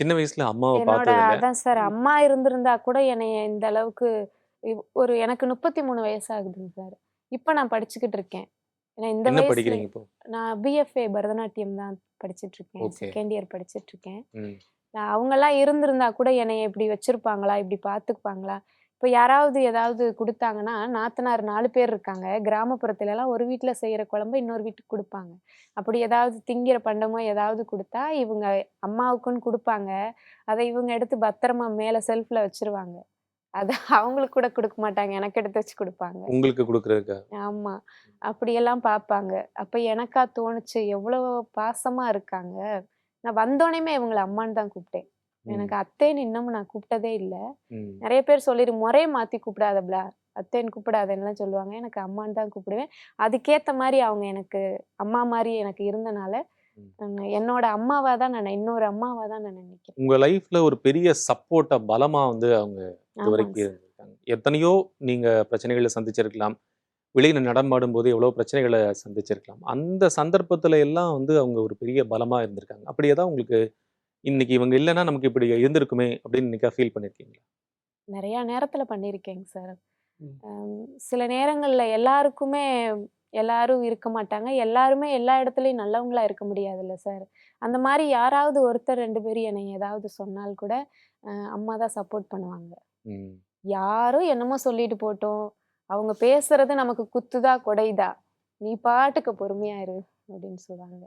சின்ன வயசுல அம்மாவை பார்த்தது அதான் சார். அம்மா இருந்திருந்தா கூட என்னைய இந்த அளவுக்கு ஒரு எனக்கு முப்பத்தி மூணு வயசாகுதுங்க சார். இப்போ நான் படிச்சுக்கிட்டு இருக்கேன். ஏன்னா இந்த வயசுல நான் பிஎஃப்ஏ பரதநாட்டியம் தான் படிச்சிட்டு இருக்கேன். செகண்ட் இயர் படிச்சிட்டு இருக்கேன். நான் அவங்கெல்லாம் இருந்திருந்தா கூட என்னைய இப்படி வச்சிருப்பாங்களா? இப்படி பார்த்துக்குப்பாங்களா? இப்போ யாராவது ஏதாவது கொடுத்தாங்கன்னா நாத்தனார் நாலு பேர் இருக்காங்க. கிராமப்புறத்துல எல்லாம் ஒரு வீட்டில் செய்கிற குழம்பு இன்னொரு வீட்டுக்கு கொடுப்பாங்க. அப்படி ஏதாவது திங்கிற பண்டமோ ஏதாவது கொடுத்தா இவங்க அம்மாவுக்குன்னு கொடுப்பாங்க. அதை இவங்க எடுத்து பத்திரமா மேலே செல்ஃபில் வச்சிருவாங்க. அது அவங்களுக்கு கூட கொடுக்க மாட்டாங்க. எனக்கு எடுத்து வச்சு கொடுப்பாங்க. உங்களுக்கு கொடுக்கறதுக்கா? ஆமா. அப்படியெல்லாம் பார்ப்பாங்க அப்ப எனக்கா தோணுச்சு எவ்வளவு பாசமா இருக்காங்க. நான் வந்தோடனே இவங்களை அம்மான்னு தான் கூப்பிட்டேன். எனக்கு அத்தைன்னு இன்னமும் நான் கூப்பிட்டதே இல்ல. நிறைய பேர் சொல்லிடு முறையை மாத்தி கூப்பிடாதப்ல. அத்தைன்னு கூப்பிடாதேன்னுலாம் சொல்லுவாங்க. எனக்கு அம்மான்னு தான் கூப்பிடுவேன். அதுக்கேத்த மாதிரி அவங்க எனக்கு அம்மா மாதிரி எனக்கு இருந்தனால என்னோட அம்மாவா தான் நான் இன்னொரு அம்மாவா தான் நான் நினைக்கிறேன். உங்க லைஃப்ல ஒரு பெரிய சப்போர்ட்டா பலமா வந்து அவங்க இது வரைக்கும். இருந்திருக்காங்க. எத்தனையோ நீங்க பிரச்சனைகளை சந்திச்சிருக்கலாம். வெளியில நடமாடும் போது எவ்வளவு பிரச்சனைகளை சந்திச்சிருக்கலாம். அந்த சந்தர்ப்பத்துல எல்லாம் வந்து அவங்க ஒரு பெரிய பலமா இருந்திருக்காங்க. அப்படியே தான் உங்களுக்கு இன்னைக்கு இவங்க இல்லைன்னா நமக்கு இப்படி இருந்திருக்குமே அப்படின்னு இன்னைக்கா ஃபீல் பண்ணிருக்கீங்களா? நிறைய நேரத்துல பண்ணியிருக்கேங்க சார் சில நேரங்கள்ல எல்லாருக்குமே எல்லாரும் இருக்க மாட்டாங்க. எல்லாருமே எல்லா இடத்துலயும் நல்லவங்களா இருக்க முடியாதுல்ல சார் அந்த மாதிரி யாராவது ஒருத்தர் ரெண்டு பேரும் என்னை ஏதாவது சொன்னால் கூட அம்மா தான் சப்போர்ட் பண்ணுவாங்க. யாரும் என்னமோ சொல்லிட்டு போட்டோம். அவங்க பேசுறது நமக்கு குத்துதா கொடைதா நீ பாட்டுக்கு பொறுமையா இரு அப்படின்னு சொல்லுவாங்க.